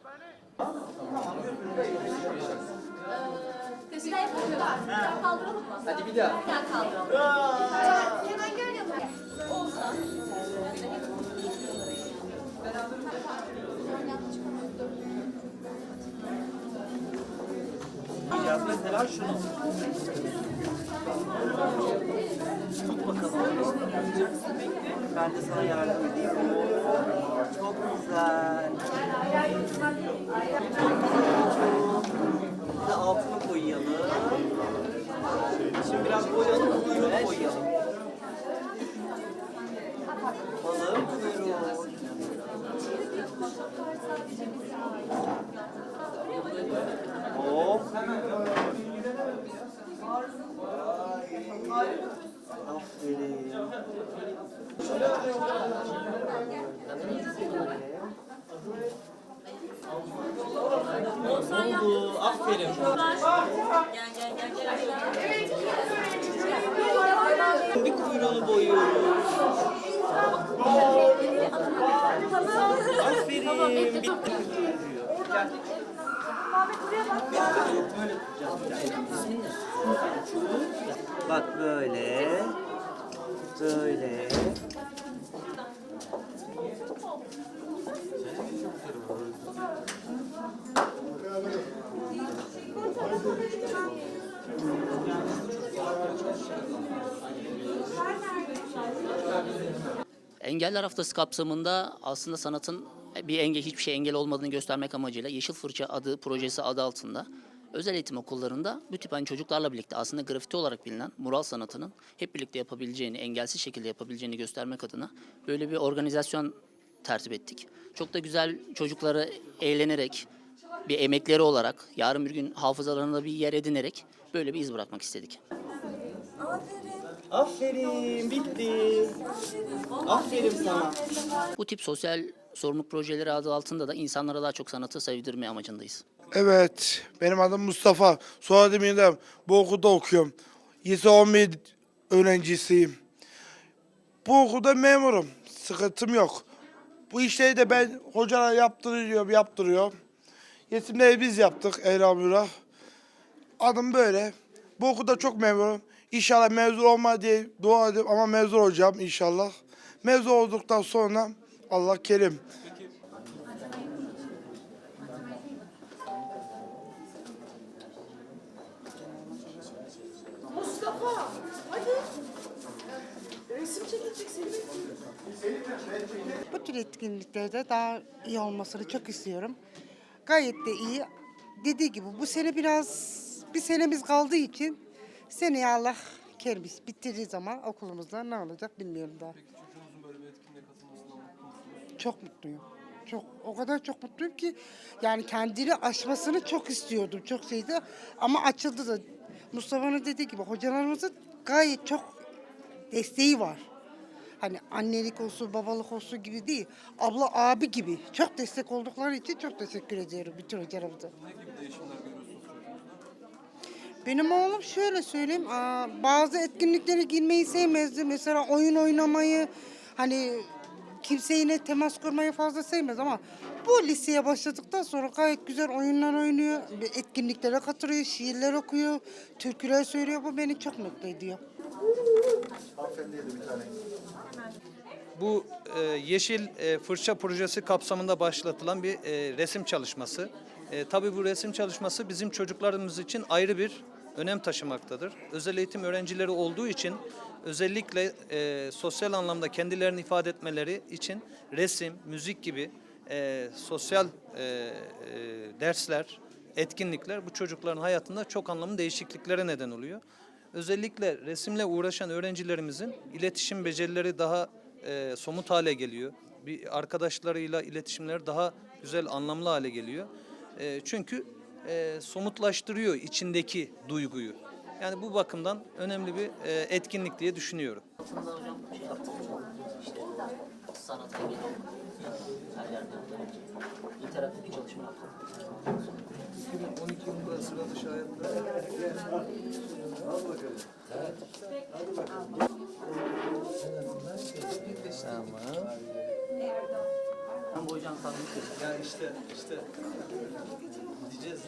Ee, Gözüne yapıyorlar. Bir? Hadi bir daha. Bir daha kaldıralım. Hemen ee, görelim. Olsa. Yaz mesela şunu. Tut bakalım. Ben de sana yardım edeyim. Çok güzel. Bir de altını koyalım. Şimdi biraz boyayalım, kuyruğunu boyayalım. Balığın kuyruğu. Aferin. Oldu. Aferin. Gel gel gel gel. Bir kuyruğunu boyuyoruz. Aferin. Bitti. Bak böyle. Böyle. Engeller Haftası kapsamında aslında sanatın bir engel hiçbir şey engel olmadığını göstermek amacıyla Yeşil Fırça adı projesi adı altında özel eğitim okullarında bu tip hani çocuklarla birlikte aslında grafiti olarak bilinen mural sanatının hep birlikte yapabileceğini, engelsiz şekilde yapabileceğini göstermek adına böyle bir organizasyon tertip ettik. Çok da güzel çocukları eğlenerek, bir emekleri olarak, yarın bir gün hafızalarında bir yer edinerek böyle bir iz bırakmak istedik. Aferin. Bitti. Aferin sana. Bu tip sosyal sorumluluk projeleri adı altında da insanlara daha çok sanatı sevdirme amacındayız. Evet, benim adım Mustafa. Soyadım İrem. Bu okulda okuyorum. Lise 11 öğrencisiyim. Bu okulda memurum. Sıkıntım yok. Bu işleri de ben hocalar yaptırıyorum, yaptırıyorum. Yetimleri biz yaptık elhamdülillah. Adım böyle. Bu okulda çok memurum. İnşallah mezun olma diye dua ediyorum ama mezun olacağım inşallah. Mezun olduktan sonra Allah kerim. Mustafa hadi. Resim çekilecek seni Bu tür etkinliklerde daha iyi olmasını çok istiyorum. Gayet de iyi. Dediği gibi bu sene biraz bir senemiz kaldığı için seneye Allah kerimiz bitirdiği zaman okulumuzda ne olacak bilmiyorum daha. Çok mutluyum. Çok o kadar çok mutluyum ki yani kendini aşmasını çok istiyordum. Çok şeydi ama açıldı da Mustafa'nın dediği gibi hocalarımızın gayet çok desteği var. Hani annelik olsun, babalık olsun gibi değil. Abla, abi gibi. Çok destek oldukları için çok teşekkür ediyorum bütün hocalarımıza. Benim oğlum şöyle söyleyeyim, bazı etkinliklere girmeyi sevmezdi. Mesela oyun oynamayı, hani kimseyle temas kurmayı fazla sevmez ama bu liseye başladıktan sonra gayet güzel oyunlar oynuyor, etkinliklere katılıyor, şiirler okuyor, türküler söylüyor. Bu beni çok mutlu ediyor. Bu e, Yeşil e, Fırça Projesi kapsamında başlatılan bir e, resim çalışması. E, tabii bu resim çalışması bizim çocuklarımız için ayrı bir önem taşımaktadır. Özel eğitim öğrencileri olduğu için özellikle e, sosyal anlamda kendilerini ifade etmeleri için resim, müzik gibi e, sosyal e, e, dersler, etkinlikler bu çocukların hayatında çok anlamlı değişikliklere neden oluyor. Özellikle resimle uğraşan öğrencilerimizin iletişim becerileri daha e, somut hale geliyor. Bir arkadaşlarıyla iletişimleri daha güzel, anlamlı hale geliyor. E, çünkü e, somutlaştırıyor içindeki duyguyu. Yani bu bakımdan önemli bir e, etkinlik diye düşünüyorum. Aslında hocam. İşte sanat engeli her yerde çalışma yaptık. 12 yılında sıra dışı hayatta. Tamam. Ben hocam sandım. Yani işte işte diyeceğiz.